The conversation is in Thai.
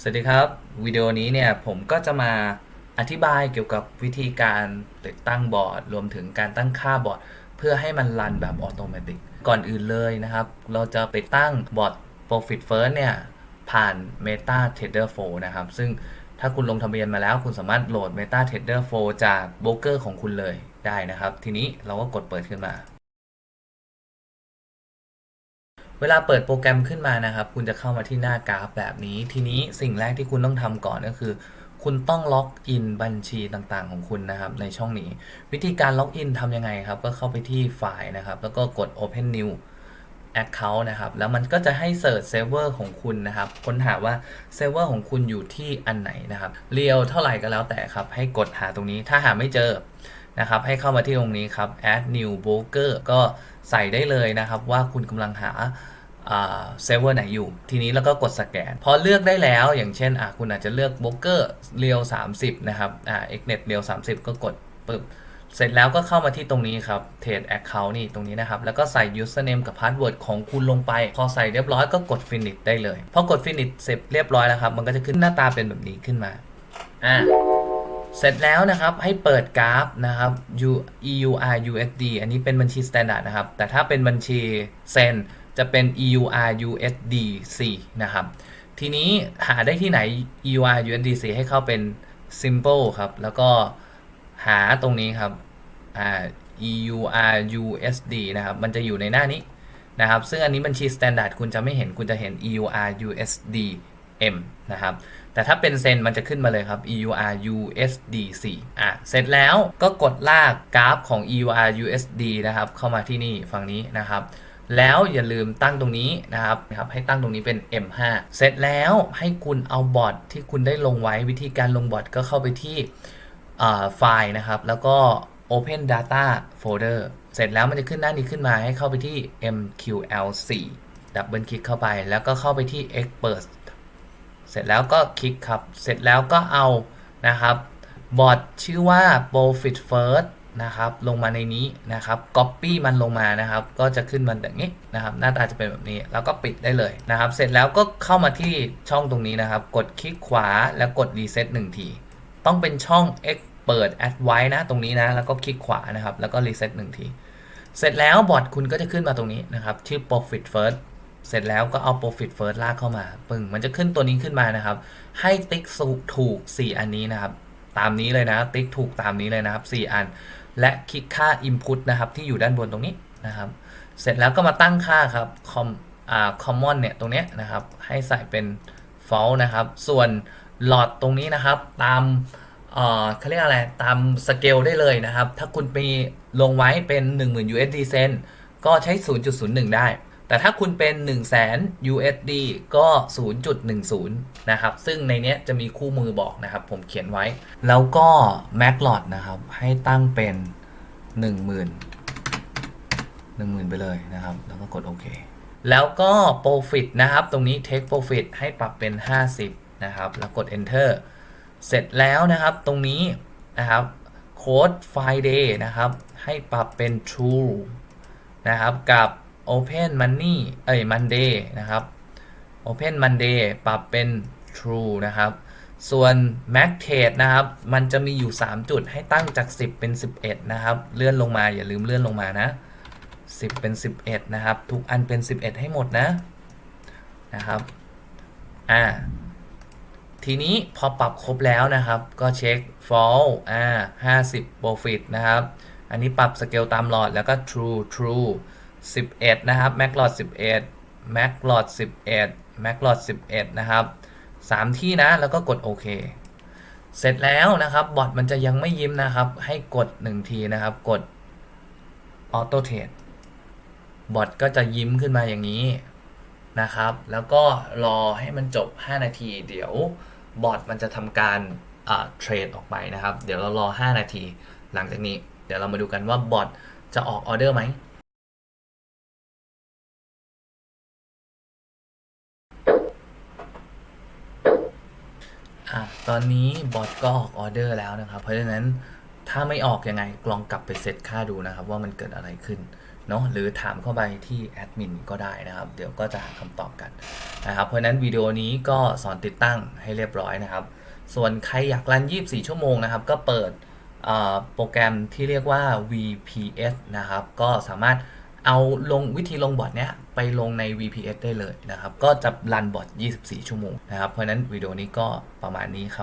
สวัสดีครับ วิดีโอนี้เนี่ยผมก็จะมาอธิบายเกี่ยวกับวิธีการติดตั้งบอร์ด รวมถึงการตั้งค่าบอร์ด เพื่อให้มันรันแบบออโตเมติกก่อนอื่นเลยนะครับ เราจะไปตั้งบอร์ด Profit First เนี่ยผ่าน Meta Trader 4 นะครับ ซึ่งถ้าคุณลงทะเบียนมาแล้วคุณสามารถโหลด Meta Trader 4 จากโบรกเกอร์ของคุณเลยได้นะครับ ทีนี้เราก็กดเปิดขึ้นมา เวลาเปิดโปรแกรมขึ้นมานะครับ คุณจะเข้ามาที่หน้ากราฟแบบนี้ ทีนี้สิ่งแรกที่คุณต้องทำก่อนก็คือ คุณต้องล็อกอินบัญชีต่างๆ ของคุณนะครับ ในช่องนี้ วิธีการล็อกอินทำยังไงครับ ก็เข้าไปที่ไฟล์นะครับ แล้วก็กด Open New Account นะครับ แล้วมันก็จะให้เสิร์ชเซิร์ฟเวอร์ของคุณนะครับ ค้นหาว่าเซิร์ฟเวอร์ของคุณอยู่ที่อันไหนนะครับ เรียวเท่าไหร่ก็แล้วแต่ครับ ให้กดหาตรงนี้ ถ้าหาไม่เจอ นะครับให้เข้ามาที่ตรงนี้ครับ add new broker ก็ใส่ได้เลยนะครับว่าคุณกำลังหาเซิร์ฟเวอร์ไหนอยู่ ทีนี้แล้วก็กดสแกน พอเลือกได้แล้วอย่างเช่นคุณอาจจะเลือกโบรกเกอร์เรียว30 นะครับอ่า xnet เรียว30 ก็กดปึ๊บเสร็จแล้วก็เข้ามาที่ตรงนี้ครับ trade account นี่ตรงนี้นะครับ แล้วก็ใส่ username กับ password ของคุณลงไป พอใส่เรียบร้อยก็กด finish ได้เลย พอกด finish เสร็จเรียบร้อยแล้วครับ มันก็จะขึ้นหน้าตาเป็นแบบนี้ขึ้นมาอ่า เสร็จแล้วนะครับให้เปิดกราฟนะครับ EUR USD อันนี้เป็นบัญชี standard นะครับ แต่ถ้าเป็นบัญชีเซนจะเป็น EUR USDC นะครับ ทีนี้หาได้ที่ไหน EUR USDC ให้เข้าเป็น simple ครับ แล้วก็หาตรงนี้ครับอ่า EUR USD นะครับ มันจะอยู่ในหน้านี้นะครับ ซึ่งอันนี้บัญชี standard คุณจะไม่เห็น คุณจะเห็น EUR USD M นะครับ แต่ถ้าเป็นเซนมันจะขึ้นมาเลยครับ EUR USDC อะ เสร็จแล้วก็กดลากกราฟของ EUR USD นะครับ เข้ามาที่นี่ฝั่งนี้นะครับแล้วอย่าลืมตั้งตรงนี้นะครับนะครับ ให้ตั้งตรงนี้เป็น M5 เสร็จแล้วให้คุณเอาบอร์ดที่คุณได้ลงไว้วิธีการลงบอร์ดก็เข้าไปที่ไฟล์นะครับ แล้วก็ Open Data Folder เสร็จแล้วมันจะขึ้นหน้านี้ขึ้นมาให้เข้าไปที่ MQL4 ดับเบิลคลิกเข้าไป แล้วก็เข้าไปที่ Expert เสร็จแล้วก็คลิกครับ เสร็จแล้วก็เอานะครับบอทชื่อว่า Profit First นะครับลงมาในนี้นะครับ Copy มันลงมานะครับ ก็จะขึ้นมันแบบนี้นะครับหน้าตาจะเป็นแบบนี้แล้วก็ปิดได้เลยนะครับ เสร็จแล้วก็เข้ามาที่ช่องตรงนี้นะครับ กดคลิกขวาแล้วกด Reset 1ที ต้องเป็นช่อง X เปิด Add ไว้นะตรงนี้นะ แล้วก็คลิกขวานะครับ แล้วก็ Reset 1ที เสร็จแล้วบอทคุณก็จะขึ้นมาตรงนี้นะครับ ชื่อ Profit First เสร็จแล้วก็เอา Profit First ลากเข้ามาปึ้งมันจะขึ้นตัวนี้ขึ้นมานะครับ ให้ติ๊กสูถูก 4 อันนี้นะครับ ตามนี้เลยนะ ติ๊กถูกตามนี้เลยนะครับ 4 อัน และคลิกค่า Input นะครับ ที่อยู่ด้านบนตรงนี้นะครับ เสร็จแล้วก็มาตั้งค่าครับ com อ่า common เนี่ยตรงเนี้ยนะครับ ให้ใส่เป็น false นะครับ ส่วนหลอดตรงนี้นะครับ ตามเอ่อเขาเรียกอะไร ตามสเกลได้เลยนะครับ ถ้าคุณมีลงไว้เป็น 10,000 USD เซนก็ใช้ 0.01 ได้ แต่ถ้าคุณเป็น 1 0 0 0 0แสน USD ก็ 0.10 นะครับ ซึ่งในนี้จะมีคู่มือบอกนะครับ ผมเขียนไว้ แล้วก็ Mac l o t นะครับ ให้ตั้งเป็น 10,000 10,000 ไปเลยนะครับ แล้วก็กดโอเค แล้วก็ Profit นะครับ ตรงนี้ Take Profit ให้ปรับเป็น 50 นะครับ แล้วกด Enter เสร็จแล้วนะครับตรงนี้นะครับโค้ด Friday นะครับ ให้ปรับเป็น True นะครับกับ Open Money เอ้ย Monday นะครับ Open Monday ปรับเป็น True นะครับ ส่วน Max Trade นะครับ มันจะมีอยู่ 3 จุดให้ตั้งจาก 10 เป็น 11 นะครับ เลื่อนลงมาอย่าลืมเลื่อนลงมานะ 10 เป็น 11 นะครับ ทุกอันเป็น 11 ให้หมดนะนะครับ อ่า ทีนี้พอปรับครบแล้วนะครับ ก็เช็ค fall อ่า50 profit นะครับ อันนี้ปรับสเกลตามหลอดแล้วก็ true true 11 นะครับ max lot 11 max lot 11 max lot 11 นะครับ 3 ที่นะแล้วก็กดโอเค เสร็จแล้วนะครับบอทมันจะยังไม่ยิ้มนะครับ ให้กด 1 ทีนะครับกด auto trade บอทก็จะยิ้มขึ้นมาอย่างนี้นะครับ แล้วก็รอให้มันจบ 5 นาที เดี๋ยวบอทมันจะทำการเทรดออกไปนะครับ เดี๋ยวเรารอ 5 นาที หลังจากนี้ เดี๋ยวเรามาดูกันว่าบอทจะออกออเดอร์ไหม อะ ตอนนี้บอทก็ออกออเดอร์แล้วนะครับ เพราะฉะนั้นถ้าไม่ออกยังไงลองกลับไปเซตค่าดูนะครับ ว่ามันเกิดอะไรขึ้นเนาะหรือถามเข้าไปที่แอดมินก็ได้นะครับ เดี๋ยวก็จะหาคำตอบกันนะครับ เพราะฉะนั้นวิดีโอนี้ก็สอนติดตั้งให้เรียบร้อยนะครับ ส่วนใครอยากรัน 24 ชั่วโมงนะครับ ก็เปิดโปรแกรมที่เรียกว่า VPS นะครับ ก็สามารถ เอาลงวิธีลงบอทเนี้ยไปลงใน VPS ได้เลยนะครับ ก็จะรันบอท24 ชั่วโมงนะครับ เพราะฉะนั้นวิดีโอนี้ก็ประมาณนี้ครับ